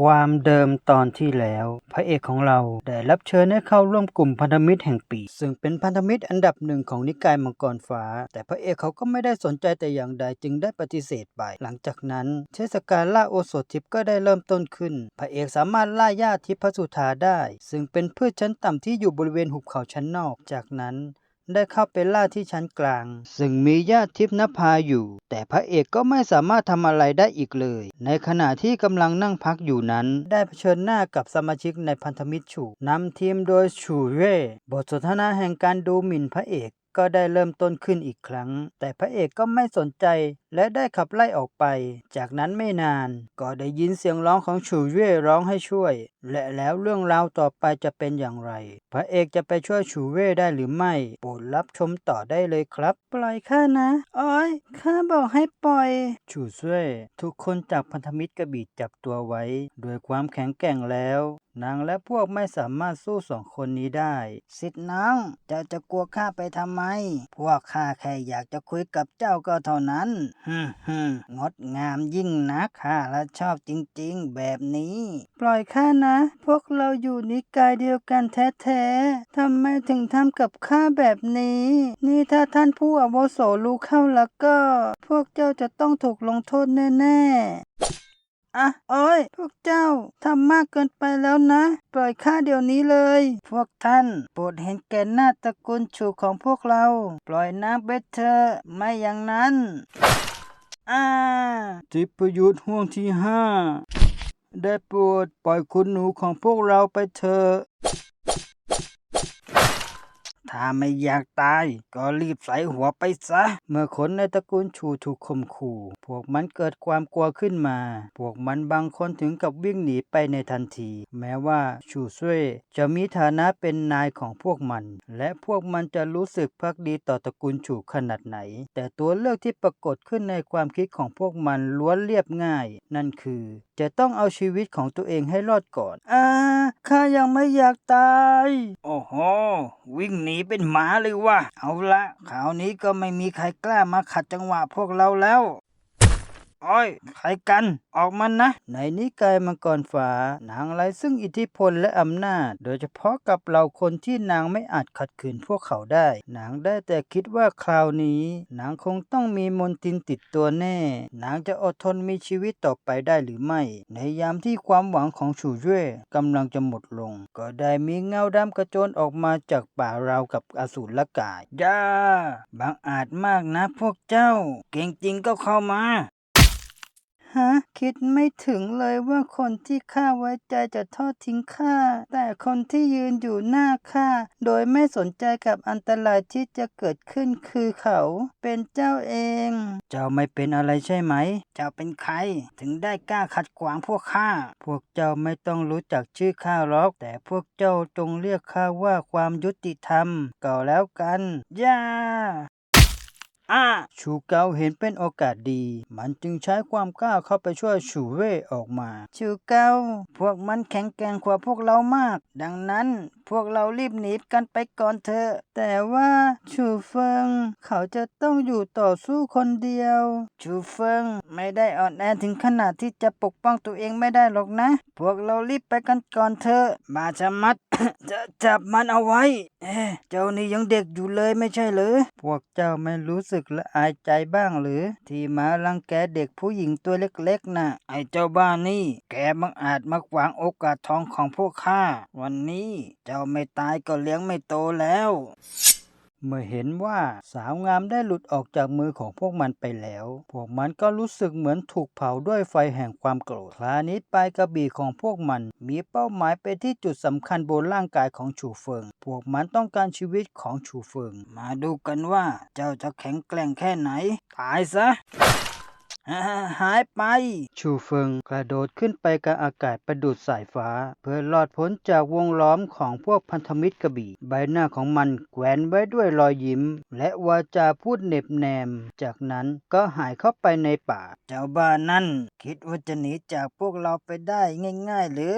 ความเดิมตอนที่แล้ว พระเอกของเราได้รับเชิญให้เข้าร่วมกลุ่มพันธมิตรแห่งปี ซึ่งเป็นพันธมิตรอันดับหนึ่งของนิกายมังกรฟ้า แต่พระเอกเขาก็ไม่ได้สนใจแต่อย่างใดจึงได้ปฏิเสธไป หลังจากนั้น เทศกาลล่าโอสถทิพย์ก็ได้เริ่มต้นขึ้น พระเอกสามารถล่าหญ้าทิพย์พระสุธาได้ ซึ่งเป็นพืชชั้นต่ำที่อยู่บริเวณหุบเขาชั้นนอก จากนั้น ได้เข้าไปล่าที่ชั้นกลาง ซึ่งมีญาติทิพย์นภาอยู่ แต่พระเอกก็ไม่สามารถทำอะไรได้อีกเลย ในขณะที่กำลังนั่งพักอยู่นั้น ได้เผชิญหน้ากับสมาชิกในพันธมิตรฉูนำทีมโดยฉูเร่บทสนทนาแห่งการดูหมิ่นพระเอกก็ได้เริ่มต้นขึ้นอีกครั้ง แต่พระเอกก็ไม่สนใจ และได้ขับไล่ออกไป จากนั้นไม่นาน ก็ได้ยินเสียงร้องของฉูเย่ร้องให้ช่วย และแล้วเรื่องราวต่อไปจะเป็นอย่างไร พระเอกจะไปช่วยฉูเย่ได้หรือไม่ โปรดรับชมต่อได้เลยครับ ปล่อยข้านะ อ้อยข้าบอกให้ปล่อยฉูเย่ทุกคนจากพันธมิตรกระบี่จับตัวไว้ด้วยความแข็งแกร่งแล้วนางและพวกไม่สามารถสู้สองคนนี้ได้ สิทธิ์น้องเจ้าจะกลัวข้าไปทำไม พวกข้าแค่อยากจะคุยกับเจ้าก็เท่านั้นฮึฮึงดงามยิ่งนักข้าละชอบจริงๆ แบบนี้ ปล่อยข้านะ พวกเราอยู่นิกายเดียวกันแท้ๆทำไมถึงทำกับข้าแบบนี้ นี่ถ้าท่านผู้อาวุโสรู้เข้าแล้วก็ พวกเจ้าจะต้องถูกลงโทษแน่ๆอะโอ้ย พวกเจ้าทำมากเกินไปแล้วนะ ปล่อยข้าเดี๋ยวนี้เลย พวกท่านโปรดเห็นแก่หน้าตระกูลชูของพวกเรา ปล่อยนางไปเถอะไม่อย่างนั้น อ่าทิพยุทธ์ห่วงที่ห้าได้โปรดปล่อยคุณหนูของพวกเราไปเถอะ ถ้าไม่อยากตาย ก็รีบใส่หัวไปซะ เมื่อคนในตระกูลชูถูกข่มขู่ พวกมันเกิดความกลัวขึ้นมา พวกมันบางคนถึงกับวิ่งหนีไปในทันที แม้ว่าชูซุยจะมีฐานะเป็นนายของพวกมัน และพวกมันจะรู้สึกภักดีต่อตระกูลชูขนาดไหน แต่ตัวเลือกที่ปรากฏขึ้นในความคิดของพวกมันล้วนเรียบง่าย นั่นคือ จะต้องเอาชีวิตของตัวเองให้รอดก่อน อ่าข้ายังไม่อยากตาย โอ้โห วิ่งหนีเป็นหมาเลยวะเอาละคราวนี้ก็ไม่มีใครกล้ามาขัดจังหวะพวกเราแล้ว อ้ยใครกัน ออกมันนะ ในนิกายมังกรฟ้านางไร้ซึ่งอิทธิพลและอำนาจ โดยเฉพาะกับเราคนที่นางไม่อาจขัดขืนพวกเขาได้ นางได้แต่คิดว่าคราวนี้ นางคงต้องมีมนตินติดตัวแน่ นางจะอดทนมีชีวิตต่อไปได้หรือไม่ ในยามที่ความหวังของฉูเย่กำลังจะหมดลง ก็ได้มีเงาดำกระโจนออกมาจากป่าราวกับอสูรกายย่าบังอาจมากนะพวกเจ้า เก่งจริงก็เข้ามา ฮะ คิดไม่ถึงเลยว่าคนที่ข้าไว้ใจจะทอดทิ้งข้า แต่คนที่ยืนอยู่หน้าข้าโดยไม่สนใจกับอันตรายที่จะเกิดขึ้นคือเขาเป็นเจ้าเอง เจ้าไม่เป็นอะไรใช่ไหม เจ้าเป็นใคร ถึงได้กล้าขัดขวางพวกข้า พวกเจ้าไม่ต้องรู้จักชื่อข้าหรอก แต่พวกเจ้าจงเรียกข้าว่าความยุติธรรมก็แล้วกันย่า อ่าชูเกาเห็นเป็นโอกาสดี มันจึงใช้ความกล้าเข้าไปช่วยชูเว่ออกมา ชูเกาพวกมันแข็งแกร่งกว่าพวกเรามาก ดังนั้นพวกเรารีบหนีกันไปก่อนเถอะ แต่ว่าชูเฟิงเขาจะต้องอยู่ต่อสู้คนเดียว ชูเฟิงไม่ได้อ่อนแอถึงขนาดที่จะปกป้องตัวเองไม่ได้หรอกนะ พวกเรารีบไปกันก่อนเถอะ มาชะมัดจะจับมันเอาไว้เอ๊เจ้านี่ยังเด็กอยู่เลยไม่ใช่หรือพวกเจ้าไม่รู้สึกละอายใจบ้างหรือ ที่มาลังแกเด็กผู้หญิงตัวเล็กๆน่ะ ไอ้เจ้าบ้านนี่ แกบังอาจมาขวางโอกาสทองของพวกข้า วันนี้เจ้าไม่ตายก็เลี้ยงไม่โตแล้ว เมื่อเห็นว่าสาวงามได้หลุดออกจากมือของพวกมันไปแล้ว พวกมันก็รู้สึกเหมือนถูกเผาด้วยไฟแห่งความโกรธ คลานิดปลายกระบี่ของพวกมัน มีเป้าหมายไปที่จุดสำคัญบนร่างกายของฉูเฟิง พวกมันต้องการชีวิตของฉูเฟิง มาดูกันว่าเจ้าจะแข็งแกร่งแค่ไหน ตายซะ หายไป ชูเฟิงกระโดดขึ้นไปกลางอากาศประดุดสายฟ้า เพื่อรอดพ้นจากวงล้อมของพวกพันธมิตรกระบี่ ใบหน้าของมันแขวนไว้ด้วยรอยยิ้ม และวาจาพูดเหน็บแนม จากนั้นก็หายเข้าไปในป่า เจ้าบ้านนั่น คิดว่าจะหนีจากพวกเราไปได้ง่าย ๆ หรือ